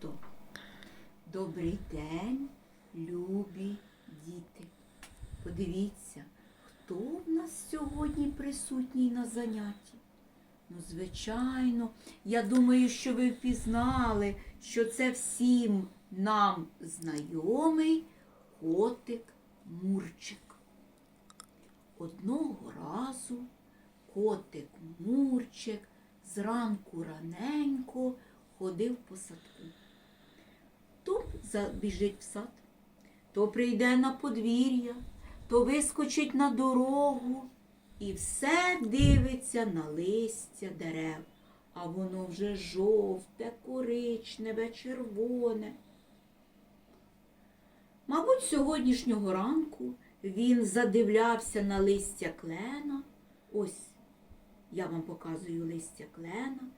фото. Добрий день, любі діти. Подивіться, хто в нас сьогодні присутній на занятті. Ну, звичайно, я думаю, що ви впізнали, що це всім нам знайомий котик Мурчик. Одного разу котик Мурчик зранку раненько ходив по садку. Забіжить в сад, то прийде на подвір'я, то вискочить на дорогу і все дивиться на листя дерев, а воно вже жовте, коричневе, червоне. Мабуть, сьогоднішнього ранку він задивлявся на листя клена. Ось я вам показую листя клена,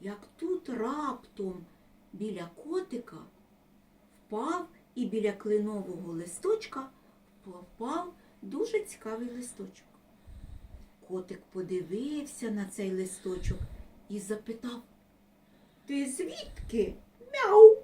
як тут раптом біля котика впав і біля кленового листочка впав дуже цікавий листочок. Котик подивився на цей листочок і запитав Ти звідки? Мяу.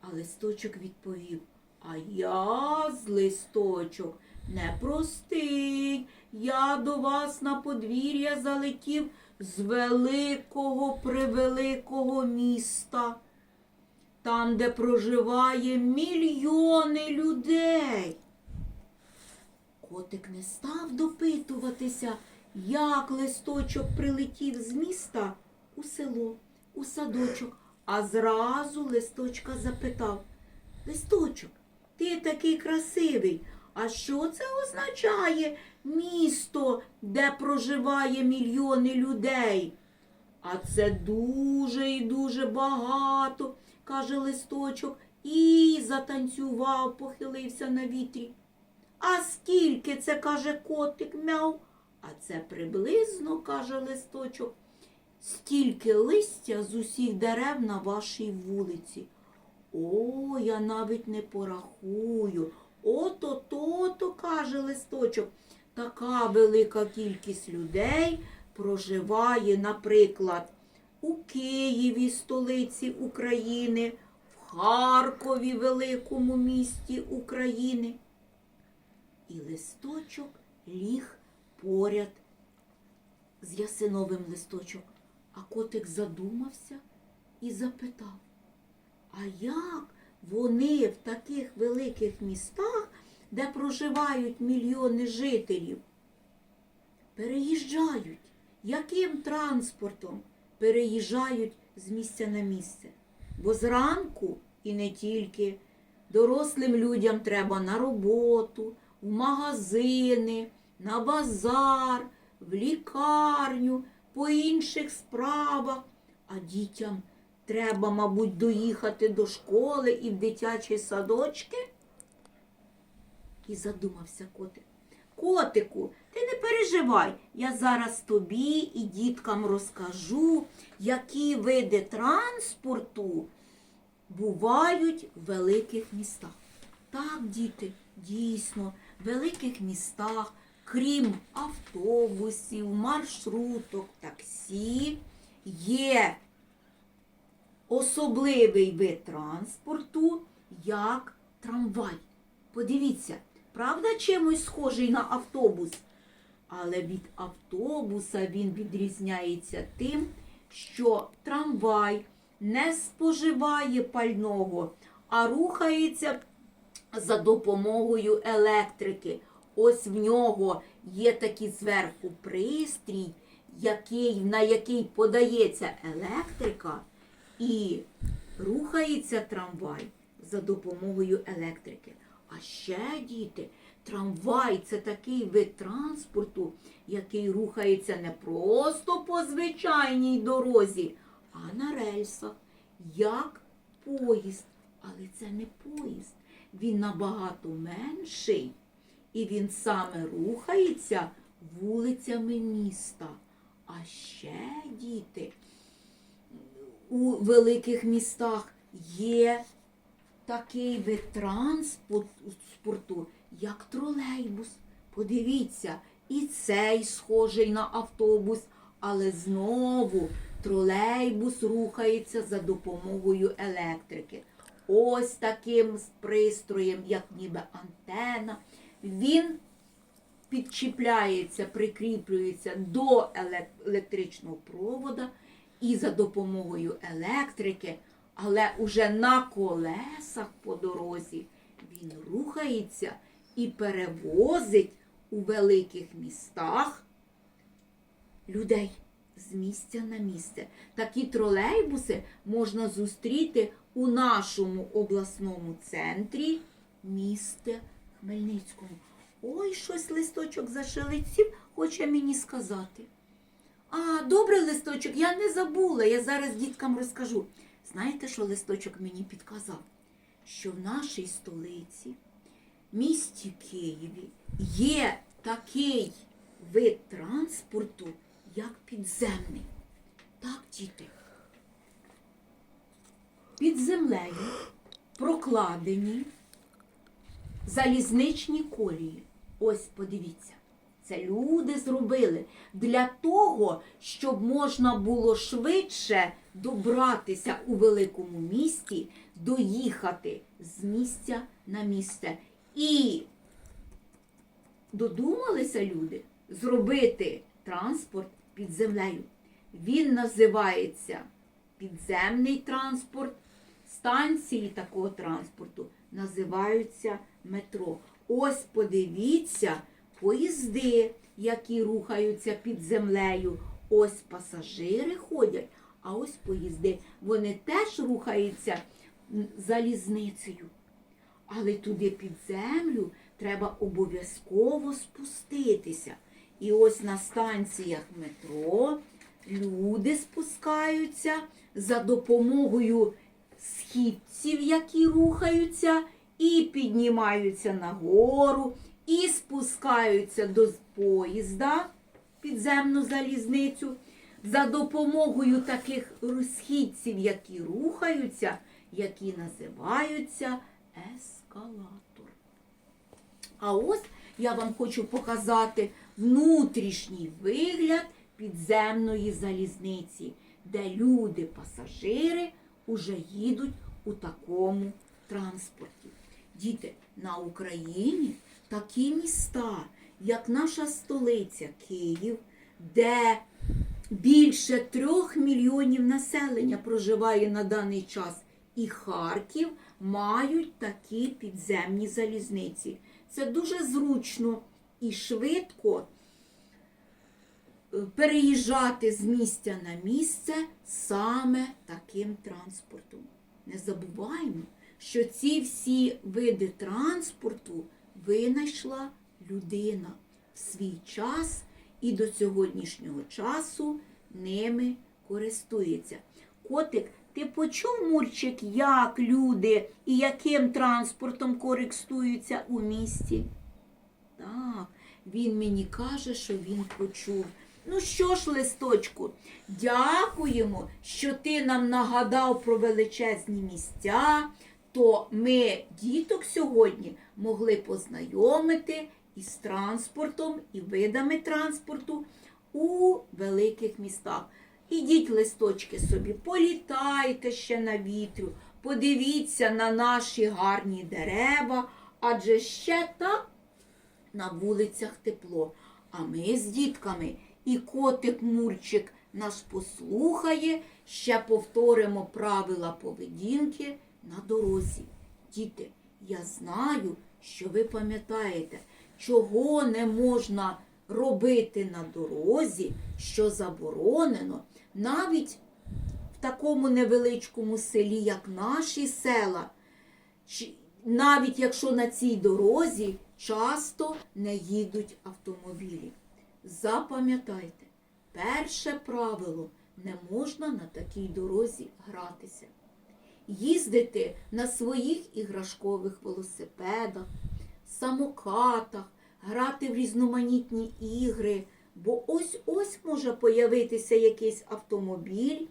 А листочок відповів А я з листочок непростий. Я до вас на подвір'я залетів з великого превеликого міста, там, де проживає мільйони людей. Котик не став допитуватися, як листочок прилетів з міста у село, у садочок, а зразу листочка запитав Листочок, ти такий красивий. А що це означає місто, де проживає мільйони людей? А це дуже і дуже багато, каже листочок, і затанцював, похилився на вітрі. А скільки це, каже котик, мяв? А це приблизно, каже листочок, стільки листя з усіх дерев на вашій вулиці. О, я навіть не порахую. Ото то-то, каже листочок. Така велика кількість людей проживає, наприклад, у Києві, столиці України, в Харкові, великому місті України. І листочок ліг поряд з ясиновим листочок, а котик задумався і запитав. А як вони в таких великих містах, де проживають мільйони жителів, переїжджають? Яким транспортом переїжджають з місця на місце? Бо зранку і не тільки дорослим людям треба на роботу, в магазини, на базар, в лікарню, по інших справах, а дітям Треба, мабуть, доїхати до школи і в дитячі садочки. І задумався котик. Котику, ти не переживай, я зараз тобі і діткам розкажу, які види транспорту бувають в великих містах. Так, діти, дійсно, в великих містах, крім автобусів, маршруток, таксі, є особливий вид транспорту, як трамвай. Подивіться, правда, чимось схожий на автобус? Але від автобуса він відрізняється тим, що трамвай не споживає пального, а рухається за допомогою електрики. Ось в нього є такий зверху пристрій, який, на який подається електрика. І рухається трамвай за допомогою електрики. А ще, діти, трамвай це такий вид транспорту, який рухається не просто по звичайній дорозі, а на рельсах, як поїзд. Але це не поїзд. Він набагато менший. І він саме рухається вулицями міста. А ще, діти, у великих містах є такий вид транспорту, як тролейбус. Подивіться, і цей схожий на автобус, але знову Тролейбус рухається за допомогою електрики. Ось таким пристроєм, як ніби антена. Він підчіпляється, прикріплюється до електричного провода і за допомогою електрики, але уже на колесах по дорозі він рухається і перевозить у великих містах людей з місця на місце. Такі тролейбуси можна зустріти у нашому обласному центрі міста Хмельницькому. Ой, щось листочок зашелестів, хоче мені сказати. А, добре, листочок, я не забула, я зараз діткам розкажу. Знаєте, що листочок мені підказав? Що в нашій столиці, місті Києві, є такий вид транспорту, як підземний. Так, діти. Під землею прокладені залізничні колії. Ось подивіться. Це люди зробили для того, щоб можна було швидше добратися у великому місті, доїхати з місця на місце. І додумалися люди зробити транспорт під землею. Він називається підземний транспорт. Станції такого транспорту називаються метро. Ось подивіться, поїзди, які рухаються під землею. Ось пасажири ходять, а ось поїзди. Вони теж рухаються залізницею. Але туди під землю треба обов'язково спуститися. І ось на станціях метро люди спускаються за допомогою східців, які рухаються, і піднімаються нагору, і спускаються до поїзда підземну залізницю. За допомогою таких східців, які рухаються, які називаються ескалатор. А ось я вам хочу показати внутрішній вигляд підземної залізниці, де люди, пасажири уже їдуть у такому транспорті. Діти, на Україні такі міста, як наша столиця Київ, де більше трьох мільйонів населення проживає на даний час, і Харків мають такі підземні залізниці. Це дуже зручно і швидко е, переїжджати з місця на місце саме таким транспортом. Не забуваємо, що ці всі види транспорту винайшла людина в свій час і до сьогоднішнього часу ними користується. Котик, ти почув, Мурчик, як люди і яким транспортом користуються у місті? Так, він мені каже, що він почув. Ну що ж, листочку, дякуємо, що ти нам нагадав про величезні місця, то ми діток сьогодні могли познайомити із транспортом і видами транспорту у великих містах. Ідіть листочки собі, політайте ще на вітрю, подивіться на наші гарні дерева, адже ще так на вулицях тепло. А ми з дітками і котик Мурчик нас послухає, ще повторимо правила поведінки на дорозі. Діти, я знаю, що ви пам'ятаєте, чого не можна робити на дорозі, що заборонено, навіть в такому невеличкому селі, як наші села. Навіть якщо на цій дорозі часто не їдуть автомобілі. Запам'ятайте, перше правило не можна на такій дорозі гратися. Їздити на своїх іграшкових велосипедах, самокатах, грати в різноманітні ігри, бо ось-ось може появитися якийсь автомобіль,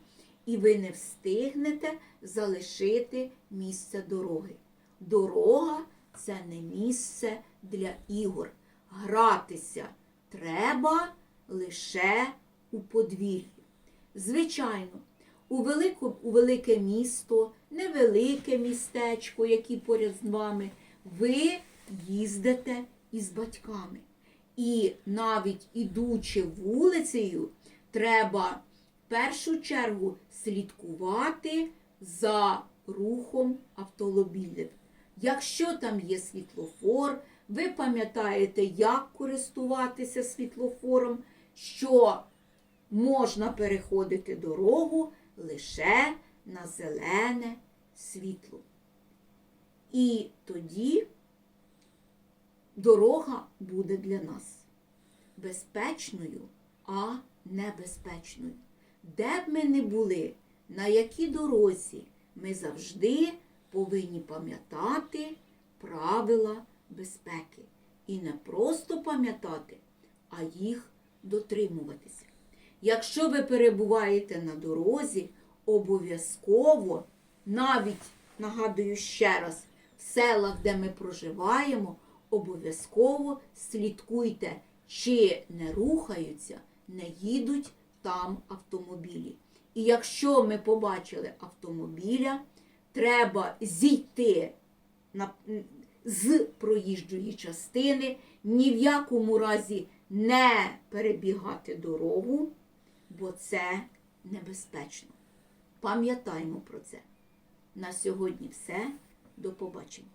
і ви не встигнете залишити місце дороги. Дорога це не місце для ігор. Гратися треба лише у подвір'ї. Звичайно, у, велику, у велике місто, невелике містечко, які поряд з вами, ви їздите із батьками. І навіть ідучи вулицею, треба в першу чергу слідкувати за рухом автомобілів. Якщо там є світлофор, ви пам'ятаєте, як користуватися світлофором, що можна переходити дорогу лише на зелене світло. І тоді дорога буде для нас безпечною, а небезпечною. Де б ми не були, на якій дорозі, ми завжди повинні пам'ятати правила безпеки. І не просто пам'ятати, а їх дотримуватися. Якщо ви перебуваєте на дорозі, обов'язково, навіть, нагадую ще раз, в селах, де ми проживаємо, обов'язково слідкуйте, чи не рухаються, не їдуть там автомобілі. І якщо ми побачили автомобіля, треба зійти на, з проїжджої частини, ні в якому разі не перебігати дорогу, бо це небезпечно. Пам'ятаймо про це. На сьогодні все. До побачення.